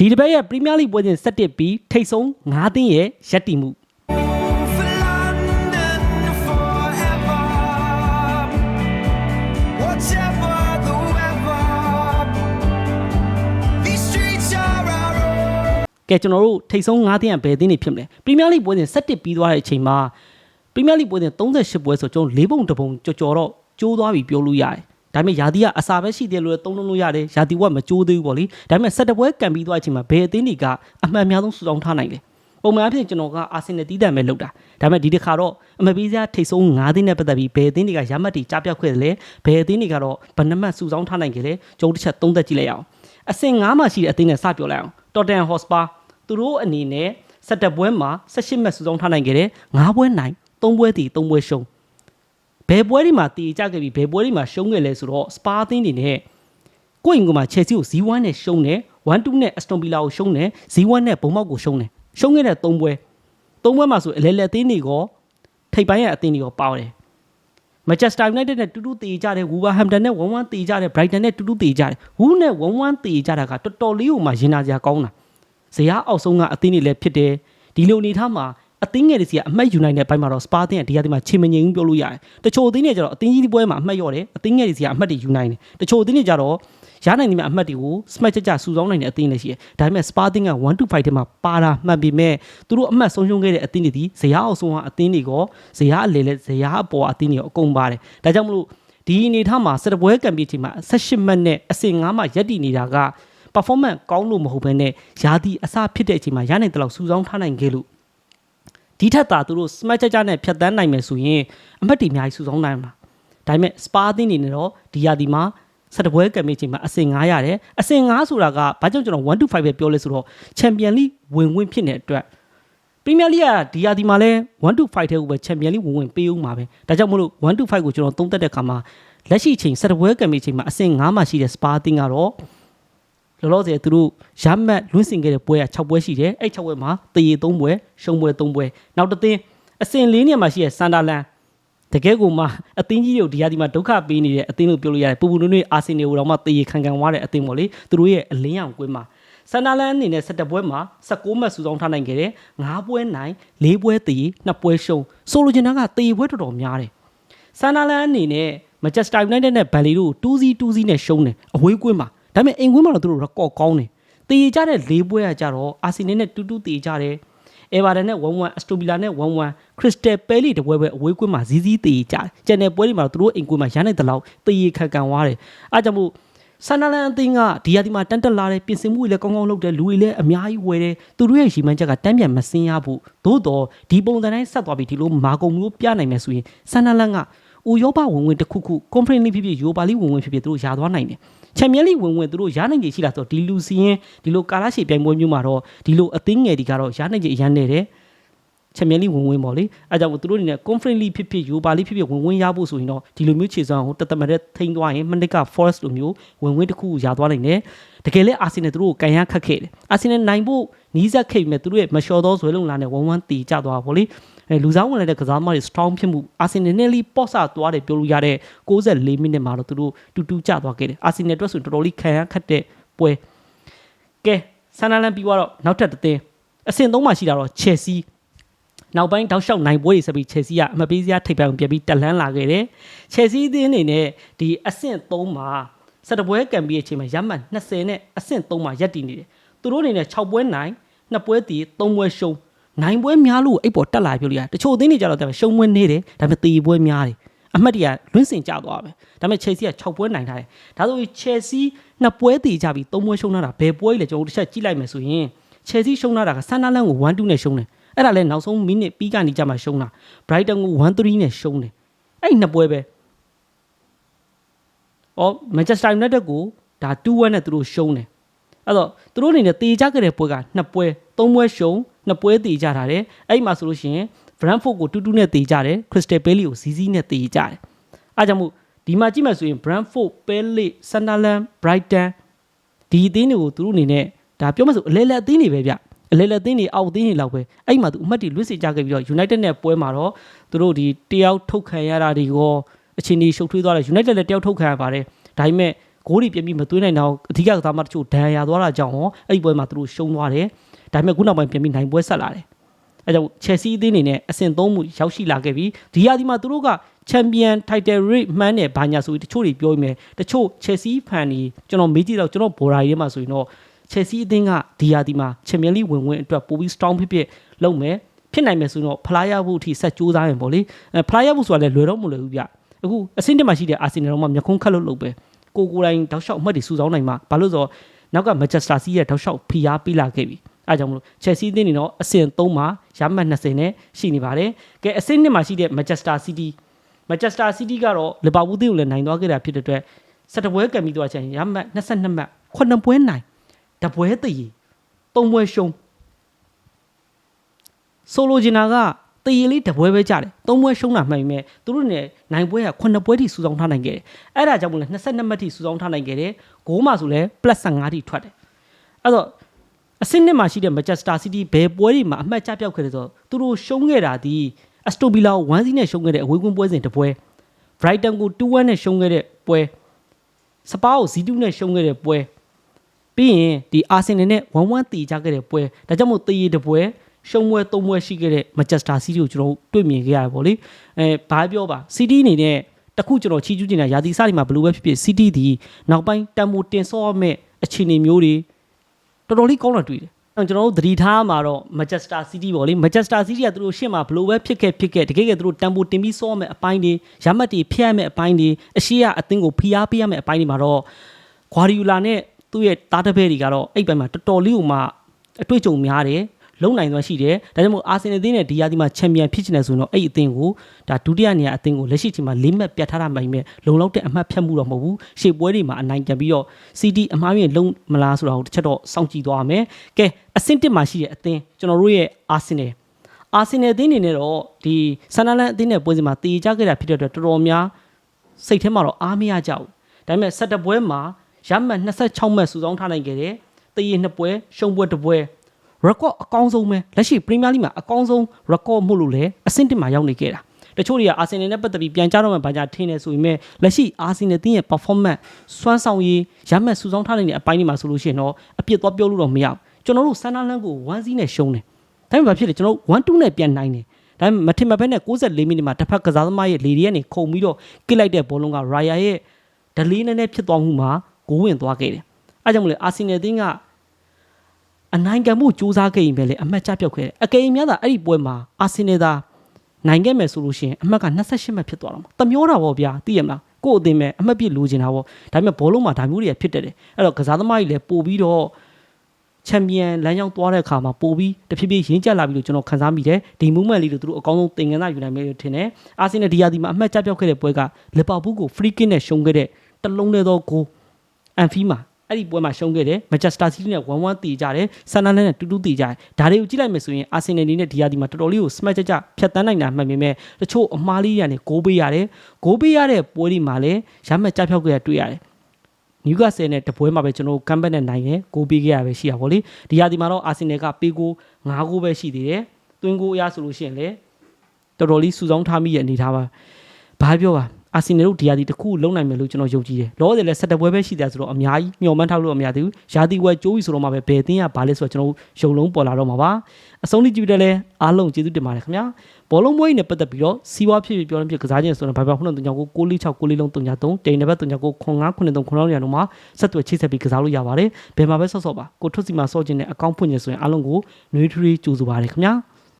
ဒီတစ်ပတ်ရဲ့ပရီးမီးယားလိပွဲစဉ်7ပြီးထိတ်ဆုံး9သင်းရဲ့ရပ်တည်မှု For London forever. Whatever the weather, these streets are our own. ကဲကျွန်တော်တို့ထိတ်ဆုံး9သင်းကဘယ်သင်းတွေဖြစ်မလဲပရီးမီးယားလိပွဲစဉ်7ပြီးသွားတဲ့အချိန်မှာပရီးမီးယားလိပွဲစဉ်38ပွဲဆိုကျွန်တော်၄ပုံတစ်ပုံကြော်ကြော်တော့ကျိုးသွားပြီပြောလို့ရတယ် ဒါပေမဲ့ယာတီကအစာပဲရှိတယ်လို့လည်းသုံးလုံးလို့ရတယ်ယာတီကမကျိုးသေးဘူးပေါ့လေဒါပေမဲ့7ပွဲကန်ပြီးသွားတဲ့အချိန်မှာဘယ်အသင်းတွေကအမှန်အများဆုံးစုဆောင်ထားနိုင်လဲပုံမှန်အဖြစ်ကျွန်တော်ကအာဆင်နယ်တီးတံပဲလုပ်တာဒါပေမဲ့ဒီတစ်ခါတော့အမပေးစရာထိတ်ဆုံး9သင်းနဲ့ပတ်သက်ပြီးဘယ်အသင်းတွေကရမတ်တီကြားပြောက်ခဲ့တယ်လဲဘယ်အသင်းတွေကတော့ဘယ်နှမတ်စုဆောင်ထားနိုင်ခဲ့လဲကျွန်တော်တစ်ချက်သုံးသပ်ကြည့်လိုက်အောင်အဆင့်9မှာရှိတဲ့အသင်းနဲ့စပြောလိုက်အောင်တော်တန်ဟော့စပါသူတို့အနေနဲ့17ပွဲမှာ18မှတ်စုဆောင်ထားနိုင်ခဲ့တယ်9ပွဲနိုင်3ပွဲတည်3ပွဲရှုံး ဘယ်ပွဲတွေမှာတည်ကြခဲ့ပြီးဘယ်ပွဲတွေမှာရှုံးခဲ့လဲဆိုတော့စပါအသင်းတွေနဲ့ကိုယ့်အိမ်ကမှာ Chelsea ကို0-1နဲ့ရှုံးတယ်1-2နဲ့ Aston Villa ကိုရှုံးတယ်0-1နဲ့ဘုံမောက်ကိုရှုံးတယ်ရှုံးခဲ့တဲ့3ပွဲ3ပွဲမှာဆိုအလဲလဲအသင်းတွေကထိပ်ပိုင်းရဲ့အသင်းတွေကပေါတယ်မန်ချက်စတာယူနိုက်တက်နဲ့တူတူတည်ကြတယ်ဝူဗာဟမ်တန်နဲ့1-1တည်ကြတယ်ဘရိုက်တန်နဲ့တူတူတည်ကြတယ်ဝူးနဲ့1-1တည်ကြတာကတော်တော်လေးကိုမှရင်နာစရာကောင်းတာဇရာအောက်ဆုံးကအသင်းတွေလည်းဖြစ်တယ်ဒီလိုအနေထားမှာ အသင်းငယ်တွေစီကအမှတ်ယူနိုင်တဲ့ဘိုင်းမှာတော့စပါတင်ကဒီရဒီမှာချိန်မငိမ်ဘူးပြောလို့ရတယ်တချို့အသင်းတွေကျတော့အသင်းကြီးပွဲမှာအမှတ်ရော့တယ်အသင်းငယ်တွေစီကအမှတ်တွေယူနိုင်တယ်တချို့အသင်းတွေကျတော့ရနိုင်နေမြအမှတ်တွေကို smash ကြကြစူဆောင်းနိုင်တဲ့အသင်းလည်းရှိတယ်ဒါပေမဲ့ Sparting က1 to 5ထဲမှာပါတာမှတ်ပေမဲ့သူတို့အမှတ်ဆုံးရှုံးခဲ့တဲ့အသင်းတွေဒီဇရာအောက်ဆုံးကအသင်းတွေကဇရာအလေလဲဇရာအပေါ်အသင်းတွေအကုန်ပါတယ်ဒါကြောင့်မလို့ဒီအနေထားမှာစတပွဲကံပြီးချိန်မှာ18မှတ်နဲ့အဆင့်9မှာရပ်တည်နေတာက performance ကောင်းလို့မဟုတ်ဘဲနဲ့ယာတီအစဖြစ်တဲ့အချိန်မှာရနိုင်တဲ့လောက်စူဆောင်းထားနိုင်ခဲ့လို့ ဒီထက်သာသူတို့ smash ကြကြနဲ့ဖြတ်တန်းနိုင်မယ်ဆိုရင်အမှတ်တွေအများကြီးစူဆောင်းနိုင်မှာဒါပေမဲ့ spa အသင်းနေနဲ့တော့ဒီယာတီမှာစတပွဲကံပြီးချိန်မှာအဆင့်9ရတယ်အဆင့်9ဆိုတာကဘာကြောင့်ကျွန်တော်1 to 5ပဲပြောလဲဆိုတော့ Champion League ဝင်ဝင်ဖြစ်နေတဲ့အတွက် Premier League ကဒီယာဒီမှာလဲ1 to 5ထဲကိုပဲ Champion League ဝင်ဝင်ပေးဦးမှာပဲဒါကြောင့်မလို့1 to 5ကိုကျွန်တော်သုံးသပ်တဲ့အခါမှာလက်ရှိချိန်စတပွဲကံပြီးချိန်မှာအဆင့်9မှာရှိတဲ့ Spa အသင်းကတော့ လောလောဆယ်သူတို့ရမတ်လွင့်စင်ခဲ့တဲ့ပွဲက6ပွဲရှိတယ်အဲ့6ပွဲမှာတရေ3ပွဲရှုံးပွဲ3ပွဲနောက်တစ်သင်းအဆင့်4နေရာမှာရှိတဲ့ဆန်ဒါလန်တကယ်ကိုမှအသင်းကြီးတို့ဒီဟာဒီမှာဒုက္ခပေးနေတဲ့အသင်းလို့ပြောလို့ရတယ်ပူပူနွေ့နွေ့အာဆင်နယ်ကိုတော့မှတရေခံခံသွားတဲ့အသင်းပေါ့လေသူတို့ရဲ့အလင်းရောင်ကွင်းမှာဆန်ဒါလန်အနေနဲ့17ပွဲမှာ16မှတ်စုဆောင်ထားနိုင်ခဲ့တယ်9ပွဲနိုင်4ပွဲတရေ2ပွဲရှုံးဆိုလိုချင်တာကတရေပွဲတော်တော်များတယ်ဆန်ဒါလန်အနေနဲ့မန်ချက်စတာယူနိုက်တက်နဲ့ဘန်လီတို့2-0 2-0နဲ့ရှုံးတယ်အဝေးကွင်းမှာ ဒါပေမဲ့အိမ်ကွင်းမှာတော့သူတို့ record ကောင်းတယ်တည်ကြတဲ့၄ပွဲကကြတော့အာဆင်နယ်နဲ့တူတူတည်ကြတယ်အေဗာတန်နဲ့1-1အစတိုဗီလာနဲ့1-1ခရစ္စတယ်ပဲလီတပွဲပဲအဝေးကွင်းမှာဇီးဇီးတည်ကြတယ်ကျန်တဲ့ပွဲတွေမှာတော့သူတို့အိမ်ကွင်းမှာရနိုင်တဲ့လောက်တည်ခံကန်သွားတယ်အားကြောင့်မို့ဆန်နလန်အသင်းကဒီယာဒီမှာတန်တက်လာတဲ့ပြင်ဆင်မှုတွေလည်းကောင်းကောင်းလုပ်တယ်လူတွေလည်းအများကြီးဝယ်တယ်သူတို့ရဲ့ရီမန်းချက်ကတန်းပြန်မစင်းရဘူးသို့တော့ဒီပုံစံတိုင်းဆက်သွားပြီးဒီလိုမာကုံမျိုးပြနိုင်မယ်ဆိုရင်ဆန်နလန်ကဥရောပဝင်ဝင်တစ်ခုခု conference league ဖြစ်ဖြစ်ယူပါလိဝင်ဝင်ဖြစ်ဖြစ်သူတို့ယာသွားနိုင်တယ် ချန်ပီယံလိဝင်ဝင်သူတို့ရနိုင်ကြရှိလားဆိုတော့ဒီလူစီရင်ဒီလိုကာလာရှေပြိုင်ပွဲမျိုးမှာတော့ဒီလိုအသင်းငယ်တွေကတော့ရနိုင်ကြအရန်နေတယ်ချန်ပီယံလိဝင်ဝင်ပေါ့လေအဲကြောင့်မို့သူတို့အနေနဲ့ conference league ဖြစ်ဖြစ်ယူပါလိဖြစ်ဖြစ်ဝင်ဝင်ရဖို့ဆိုရင်တော့ဒီလိုမျိုးခြေစွမ်းကိုတသက်မတဲ့ထိန်းသွားရင်မနစ်က forest လိုမျိုးဝင်ဝင်တစ်ခုရသွားနိုင်တယ်တကယ်လဲအာဆင်နယ်သူတို့ကိုကန်ရခတ်ခဲ့တယ်အာဆင်နယ်နိုင်ဖို့နီးစပ်ခဲ့ပြီမဲ့သူတို့ရဲ့မလျှော်သောဇွဲလုံလာနဲ့1-1တီကြသွားပါလေ အဲလူစားဝင်လာတဲ့ကစားသမားတွေ strong ဖြစ်မှုအာဆင်နယ်နဲ့လီပေါ့ဆာသွားတယ်ပြောလို့ရတဲ့64မိနစ်မှာတော့သူတို့တူတူကျသွားခဲ့တယ်အာဆင်နယ်အတွက်ဆိုတော်တော်လေးခံရခတ်တဲ့ပွဲကဲဆန်နာလန်ပြီးတော့နောက်ထပ်တစ်သင်းအဆင့်3မှာရှိတာတော့ Chelsea နောက်ပိုင်းတောက်လျှောက်နိုင်ပွဲတွေဆက်ပြီး Chelsea ကအမပေးစရာထိပ်ပိုင်းကိုပြပြီးတက်လန်းလာခဲ့တယ်။ Chelsea အသင်းအနေနဲ့ဒီအဆင့်3မှာစတပွဲကံပြီးအချိန်မှာရမှတ်20နဲ့အဆင့်3မှာရပ်တည်နေတယ်။သူတို့အနေနဲ့6ပွဲနိုင်2ပွဲတည်3ပွဲရှုံး နိုင်ပွဲများလို့အိပ်ပေါ်တက်လာပြောလို့ရတယ်။တချို့အသင်းတွေကြတော့ရှုံးပွဲနေတယ်ဒါပေမဲ့တည်ပွဲများတယ်။အမှတ်တရလွင့်စင်ကြသွားပဲ။ဒါပေမဲ့ Chelsea က6ပွဲနိုင်ထားတယ်။ဒါဆိုရင် Chelsea နှစ်ပွဲတည်ကြပြီး3ပွဲရှုံးထားတာဘယ်ပွဲလဲကျွန်တော်တို့တစ်ချက်ကြည့်လိုက်မယ်ဆိုရင် Chelsea ရှုံးထားတာကဆန်နာလန်ကို1-2နဲ့ရှုံးတယ်။အဲ့ဒါလည်းနောက်ဆုံးမိနစ်ပြီးကနေကြမှာရှုံးတာ Brighton ကို1-3နဲ့ရှုံးတယ်အဲ့ဒီနှစ်ပွဲပဲဩ Manchester United ကိုဒါ2-1နဲ့သူတို့ရှုံးတယ်အဲ့တော့သူတို့အနေနဲ့တေကြခဲ့တဲ့ပွဲကနှစ်ပွဲသုံးပွဲရှုံး နှစ်ပွဲတေကြတာတယ်အဲ့ဒီမှာဆိုလို့ရှိရင် Brentford ကို2-2နဲ့တေကြတယ် Crystal Palace ကို0-0နဲ့တေကြတယ်အားကြောင့်မို့ဒီမှာကြည့်မှဆိုရင် Brentford, Palace, Sunderland, Brighton ဒီအသင်းတွေကိုသူတို့အနေနဲ့ဒါပြောမှဆိုအလဲလဲအသင်းတွေပဲဗျအလဲလဲအသင်းတွေအောက်အသင်းတွေလောက်ပဲအဲ့မှာသူအမှတ်တွေလွတ်စေကြခဲ့ပြီးတော့ United နဲ့ပွဲမှာတော့သူတို့ဒီတယောက်ထုတ်ခံရတာတွေရောအချင်းကြီးရှုပ်ထွေးသွားတယ် United လည်းတယောက်ထုတ်ခံရပါတယ်ဒါပေမဲ့ဂိုးတွေပြင်းပြီးမသွင်းနိုင်တော့အဓိကကစားမတချို့ဒဏ်ရာသွားတာကြောင့်ရောအဲ့ဒီပွဲမှာသူတို့ရှုံးသွားတယ် ဒါပေမဲ့ခုနောက်ပိုင်းပြန်ပြီးနိုင်ပွဲဆက်လာတယ်အဲကြောင့် Chelsea အသင်းအနေနဲ့အဆင့်3မှုရောက်ရှိလာခဲ့ပြီးဒီရာဒီမှာသူတို့က Champion Title Race မှန်းတယ်ဘာညာဆိုပြီးတချို့တွေပြောနေတယ်တချို့ Chelsea fan တွေကျွန်တော်မေးကြည့်တော့ကျွန်တော်ဘော်ဒါရီထဲမှာဆိုရင်တော့ Chelsea အသင်းကဒီရာဒီမှာ Champion League ဝင်ဝင်အတွက်ပိုပြီး strong ဖြစ်ဖြစ်လုပ်မယ်ဖြစ်နိုင်မယ်ဆိုတော့ဖလားရဖို့အထိဆက်ကြိုးစားရင်ပေါ့လေအဲဖလားရဖို့ဆိုတာလည်းလွယ်တော့မလွယ်ဘူးဗျအခုအဆင့်တက်မှာရှိတဲ့အာဆင်နယ်တော့မှမျက်ခုံးခတ်လို့လုပ်ပဲကိုကိုယ်တိုင်တောက်လျှောက်အမှတ်တွေစုဆောင်းနိုင်မှာဘာလို့လဲဆိုတော့နောက်က Manchester City ရဲ့တောက်လျှောက်ဖိအားပေးလာခဲ့ပြီ အဲဒါကြောင့်မလို့ Chelsea အသင်းနေတော့အဆင့်3မှာရမှတ်20နဲ့ရှိနေပါတယ်ကဲအဆင့်1မှာရှိတဲ့ Manchester City Manchester City ကတော့ Liverpool အသင်းကိုလည်းနိုင်သွားခဲ့တာဖြစ်တဲ့အတွက်17ပွဲကံပြီးသွားချင်ရမှတ်22မှတ်9ပွဲနိုင်တပွဲတည်3ပွဲရှုံးဆိုလိုချင်တာကတည်ရလေးတပွဲပဲကြတယ်3ပွဲရှုံးတာမှန်ပေမဲ့သူတို့နဲ့နိုင်ပွဲက9ပွဲထိစုဆောင်းထားနိုင်ခဲ့တယ်အဲ့ဒါကြောင့်မလို့22မှတ်ထိစုဆောင်းထားနိုင်ခဲ့တယ်ဂိုးမှဆိုလဲ +15 ထိထွက်တယ်အဲ့တော့ အဆင့်နှစ်မှာရှိတဲ့ Manchester City ဘယ်ပွဲတွေမှာအမှတ်ကျပြောက်ခဲ့တယ်ဆိုတော့သူတို့ရှုံးခဲ့တာဒီအစတိုဗီလာကို1-0နဲ့ရှုံးခဲ့တဲ့အဝေးကွင်းပွဲစဉ်တစ်ပွဲ Brighton ကို2-1နဲ့ရှုံးခဲ့တဲ့ပွဲစပါးကို0-2နဲ့ရှုံးခဲ့တဲ့ပွဲပြီးရင်ဒီအာဆင်နယ်နဲ့1-1တီကြခဲ့တဲ့ပွဲဒါကြောင့်မို့တည်ရတဲ့ပွဲရှုံးပွဲ၃ပွဲရှိခဲ့တဲ့ Manchester City ကိုကျွန်တော်တို့တွေ့မြင်ခဲ့ရတယ်ပေါ့လေအဲဘာပြောပါ City အနေနဲ့တခုကျွန်တော်ချီးကျူးချင်တာရာသီစတွေမှာဘယ်လိုပဲဖြစ်ဖြစ် City ဒီနောက်ပိုင်းတန်ဖိုးတင်ဆော့ရမယ့်အခြေအနေမျိုးတွေ တော်တော်လေးကောင်းတာတွေ့တယ်အဲ့တော့ကျွန်တော်တို့သတိထားမှာတော့ Manchester City ပေါ့လေ Manchester City ကသူတို့ရှေ့မှာဘယ်လိုပဲဖြစ်ခဲ့ဖြစ်ခဲ့တကယ်ကသူတို့တန်ဖိုးတင်ပြီးဆော့ရမယ့်အပိုင်းတွေရမှတ်တွေဖျက်ရမယ့်အပိုင်းတွေအရှိကအသင်းကိုဖိအားပေးရမယ့်အပိုင်းတွေမှာတော့ Guardiola နဲ့သူ့ရဲ့တားတပည့်တွေကတော့အဲ့ဘက်မှာတော်တော်လေးကိုမှအတွေ့အကြုံများတယ် လုံနိုင်သွားရှိတယ်ဒါကြောင့်မို့အာဆင်နယ်အသင်းနဲ့ဒီယာဒီမှာချန်ပီယံဖြစ်ချင်တယ်ဆိုရင်တော့အဲ့ဒီအသင်းကိုဒါဒုတိယနေရာအသင်းကိုလက်ရှိချိန်မှာလေးမှတ်ပြတ်ထားတာမှန်ပေမဲ့လုံလောက်တဲ့အမှတ်ဖြတ်မှုတော့မဟုတ်ဘူးရှေ့ပွဲတွေမှာအနိုင်ကန်ပြီးတော့ CD အမှားရင်လုံမလားဆိုတာကိုတစ်ချက်တော့စောင့်ကြည့်သွားရမယ်ကဲအဆင့်တစ်မှာရှိတဲ့အသင်းကျွန်တော်တို့ရဲ့အာဆင်နယ်အာဆင်နယ်အသင်းအနေနဲ့တော့ဒီဆန်နလန်အသင်းနဲ့ပွဲစဉ်မှာတည်ကြခဲ့တာဖြစ်တဲ့အတွက်တော်တော်များစိတ်ထဲမှာတော့အားမရကြဘူးဒါပေမဲ့ဆက်တပွဲမှာရမှတ်26မှတ်စုဆောင်းထားနိုင်ခဲ့တယ်တည်ရနှစ်ပွဲရှုံးပွဲတစ်ပွဲ record အကောင်းဆုံးပဲလက်ရှိ Premier League မှာအကောင်းဆုံး record မှုလို့လေအဆင့်တစ်မှာရောက်နေခဲ့တာတချို့တွေကအာဆင်နယ်နဲ့ပတ်သက်ပြီးပြန်ကြတော့မှဘာကြထင်းနေဆိုပေမဲ့လက်ရှိအာဆင်နယ်တင်းရဲ့ performance စွမ်းဆောင်ရည်ရမှတ်စုဆောင်းထားနိုင်တဲ့အပိုင်းတွေမှာဆိုလို့ရှိရင်တော့အပြစ်သွားပြောလို့တော့မရဘူးကျွန်တော်တို့ဆန်နာလန်ကို1-0နဲ့ရှုံးတယ်ဒါပေမဲ့ဘာဖြစ်လဲကျွန်တော်တို့1-2နဲ့ပြန်နိုင်တယ်ဒါပေမဲ့မထင်မဘဲနဲ့64မိနစ်မှာတစ်ဖက်ကစားသမားရဲ့လေဒီကနေခုံပြီးတော့ကစ်လိုက်တဲ့ဘောလုံးကရာယာရဲ့ဒလေးနဲ့နဲ့ဖြစ်သွားမှုမှာဂိုးဝင်သွားခဲ့တယ်အဲကြောင့်မလို့အာဆင်နယ်တင်းက အနိုင်ခံမှုစူးစမ်းခဲ့ရင်ပဲလေအမှတ်ကျပြောက်ခဲ့တယ်အကယ်၍များသာအဲ့ဒီပွဲမှာအာဆင်နယ်သာနိုင်ခဲ့မယ်ဆိုလို့ရှိရင်အမှတ်က28မှတ်ဖြစ်သွားတော့မှာတမျောတာပေါ့ဗျာသိရမလားကို့အသိမဲ့အမှတ်ပြည့်လိုချင်တာပေါ့ဒါပေမဲ့ဘောလုံးမှာဒါမျိုးတွေကဖြစ်တတ်တယ်အဲ့တော့ကစားသမားကြီးလည်းပို့ပြီးတော့ချန်ပီယံလမ်းကြောင်းသွားတဲ့အခါမှာပို့ပြီးတဖြည်းဖြည်းရင်းကျက်လာပြီလို့ကျွန်တော်ခန်းစားမိတယ်ဒီ movement လေးတို့သူတို့အကောင်းဆုံးသင်ခန်းစာယူနိုင်မယ်လို့ထင်တယ်အာဆင်နယ်ဒီယာဒီမှာအမှတ်ကျပြောက်ခဲ့တဲ့ပွဲကလီဗာပူးကို free kick နဲ့ရှုံးခဲ့တဲ့တလုံးလေးသောဂိုးအန်ဖီမှာ အဲ့ဒီပွဲမှာရှုံးခဲ့တယ်မန်ချက်စတာစီးတီးနဲ့1-1တည်ကြတယ်ဆန်နာလန်နဲ့တူတူတည်ကြတယ်ဒါတွေကိုကြည့်လိုက်မယ်ဆိုရင်အာဆင်နယ်အနေနဲ့ဒီယာဒီမှာတော်တော်လေးကို smash ကြကြဖြတ်တန်းနိုင်တာမှတ်ပေမဲ့တချို့အမားလေးတွေကနေဂိုးပေးရတယ်ဂိုးပေးရတဲ့ပွဲတွေမှာလည်းရမှတ်ကြဖြောက်ခဲ့ရတွေ့ရတယ်နျူကာဆယ်နဲ့တပွဲမှာပဲကျွန်တော်ကမ်ဘက်နဲ့နိုင်တယ်ဂိုးပေးခဲ့ရပဲရှိတာဗောလေဒီယာဒီမှာတော့အာဆင်နယ်ကပေးကို9ဂိုးပဲရှိသေးတယ်တွင်းကိုအရဆိုလို့ရှိရင်လေတော်တော်လေးစုဆောင်းထားမိရဲ့အနေထားပါဘာပြောပါ အာဆင်နယ်တို့ဒီယာဒီတစ်ခုလုံးနိုင်မယ်လို့ကျွန်တော်ယုံကြည်တယ်လောဆယ်လဲဆက်တပွဲပဲရှိတယ်ဆိုတော့အများကြီးမျှော်မှန်းထားလို့အများသေးဘူးယာဒီဝဲကျိုးပြီဆိုတော့မှပဲဘယ်တင်းကဘာလဲဆိုတော့ကျွန်တော်ယုံလုံးပေါ်လာတော့မှာပါအဆုံးထိကြည့်တယ်လဲအားလုံးကျေးဇူးတင်ပါတယ်ခင်ဗျာဘောလုံးပွဲကြီးနဲ့ပတ်သက်ပြီးတော့စီးပွားဖြစ်ဖြစ်ပြောလို့ဖြစ်ကစားခြင်းဆိုတော့ဘာဘာခုနတုံကြောင့်ကို646 6လေးလုံးတုံညာ3တိန်နံပါတ်တုံညာကို95 93 9ရာလုံးမှာဆက်သွယ်ချိတ်ဆက်ပြီးကစားလို့ရပါတယ်ဘယ်မှာပဲဆော့ဆော့ပါကိုထွတ်စီမှာဆော့ခြင်းနဲ့အကောင့်ဖွင့်ခြင်းဆိုရင်အားလုံးကိုနှွေးထွေးကြိုးဆိုပါတယ်ခင်ဗျာ